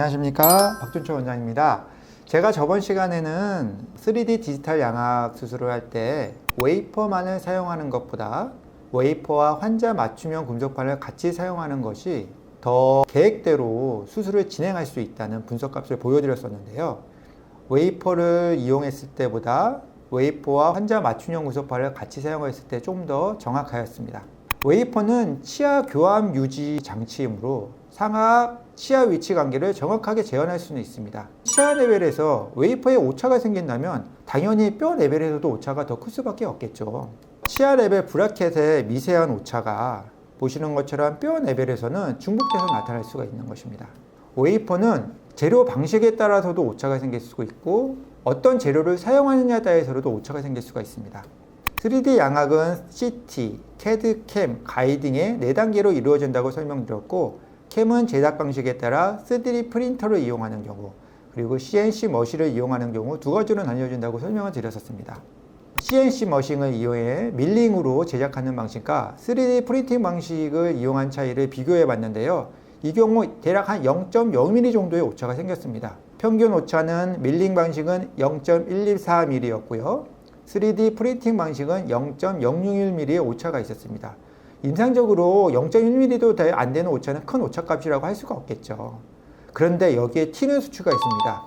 안녕하십니까 박준초 원장입니다. 제가 저번 시간에는 3D 디지털 양악 수술을 할 때 웨이퍼만을 사용하는 것보다 웨이퍼와 환자 맞춤형 금속판을 같이 사용하는 것이 더 계획대로 수술을 진행할 수 있다는 분석값을 보여드렸었는데요. 웨이퍼를 이용했을 때보다 웨이퍼와 환자 맞춤형 금속판을 같이 사용했을 때 좀 더 정확하였습니다. 웨이퍼는 치아 교합 유지 장치이므로 상하 치아 위치 관계를 정확하게 재현할 수는 있습니다. 치아 레벨에서 웨이퍼에 오차가 생긴다면 당연히 뼈 레벨에서도 오차가 더 클 수밖에 없겠죠. 치아 레벨 브라켓의 미세한 오차가 보시는 것처럼 뼈 레벨에서는 중복돼서 나타날 수가 있는 것입니다. 웨이퍼는 재료 방식에 따라서도 오차가 생길 수 있고 어떤 재료를 사용하느냐에 따라서도 오차가 생길 수가 있습니다. 3D 양악은 CT, CAD, 캠, 가이딩의 4단계로 이루어진다고 설명드렸고 캠은 제작 방식에 따라 3D 프린터를 이용하는 경우 그리고 CNC 머신을 이용하는 경우 두 가지로 나뉘어진다고 설명을 드렸었습니다. CNC 머신을 이용해 밀링으로 제작하는 방식과 3D 프린팅 방식을 이용한 차이를 비교해 봤는데요. 이 경우 대략 한 0.0mm 정도의 오차가 생겼습니다. 평균 오차는 밀링 방식은 0.124mm였고요. 3D 프린팅 방식은 0.061mm의 오차가 있었습니다. 임상적으로 0.1mm도 안 되는 오차는 큰 오차 값이라고 할 수가 없겠죠. 그런데 여기에 튀는 수치가 있습니다.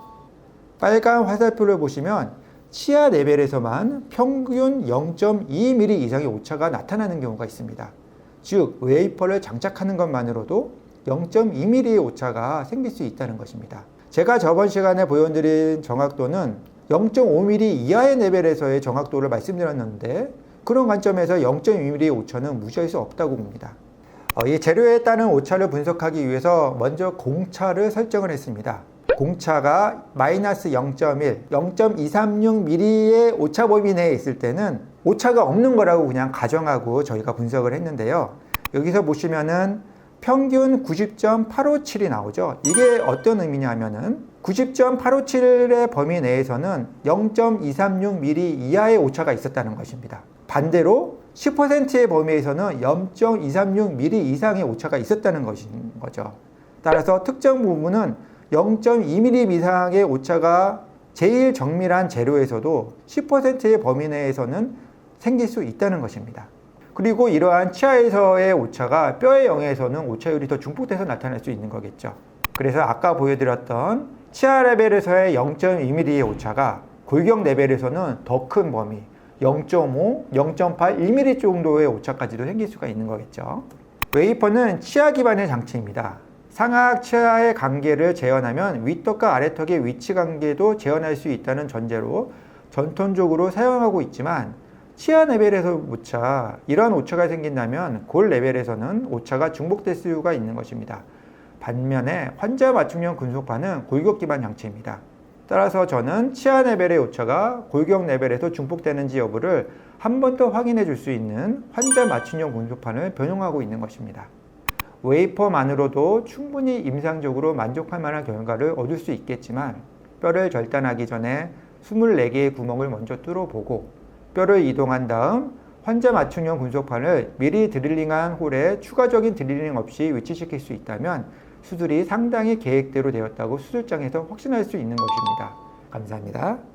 빨간 화살표를 보시면 치아 레벨에서만 평균 0.2mm 이상의 오차가 나타나는 경우가 있습니다. 즉, 웨이퍼를 장착하는 것만으로도 0.2mm의 오차가 생길 수 있다는 것입니다. 제가 저번 시간에 보여드린 정확도는 0.5mm 이하의 레벨에서의 정확도를 말씀드렸는데 그런 관점에서 0.2mm의 오차는 무시할 수 없다고 봅니다. 어, 이 재료에 따른 오차를 분석하기 위해서 먼저 공차를 설정을 했습니다. 공차가 마이너스 0.1, 0.236mm의 오차 범위 내에 있을 때는 오차가 없는 거라고 그냥 가정하고 저희가 분석을 했는데요. 여기서 보시면은 평균 90.857이 나오죠. 이게 어떤 의미냐면은 90.857의 범위 내에서는 0.236mm 이하의 오차가 있었다는 것입니다. 반대로 10%의 범위에서는 0.236mm 이상의 오차가 있었다는 것인 거죠. 따라서 특정 부분은 0.2mm 이상의 오차가 제일 정밀한 재료에서도 10%의 범위 내에서는 생길 수 있다는 것입니다. 그리고 이러한 치아에서의 오차가 뼈의 영에서는 오차율이 더 중폭돼서 나타날 수 있는 거겠죠. 그래서 아까 보여드렸던 치아 레벨에서의 0.2mm의 오차가 골격 레벨에서는 더 큰 범위 0.5, 0.8, 1mm 정도의 오차까지도 생길 수가 있는 거겠죠. 웨이퍼는 치아 기반의 장치입니다. 상하악 치아의 관계를 재현하면 윗턱과 아래턱의 위치 관계도 재현할 수 있다는 전제로 전통적으로 사용하고 있지만 치아 레벨에서 오차, 이러한 오차가 생긴다면 골 레벨에서는 오차가 중복될 수가 있는 것입니다. 반면에 환자 맞춤형 금속판은 골격 기반 장치입니다. 따라서 저는 치아 레벨의 오차가 골격 레벨에서 중복되는지 여부를 한 번 더 확인해 줄 수 있는 환자 맞춤형 금속판을 변용하고 있는 것입니다. 웨이퍼만으로도 충분히 임상적으로 만족할 만한 결과를 얻을 수 있겠지만 뼈를 절단하기 전에 24개의 구멍을 먼저 뚫어보고 뼈를 이동한 다음 환자 맞춤형 금속판을 미리 드릴링한 홀에 추가적인 드릴링 없이 위치시킬 수 있다면 수술이 상당히 계획대로 되었다고 수술장에서 확신할 수 있는 것입니다. 감사합니다.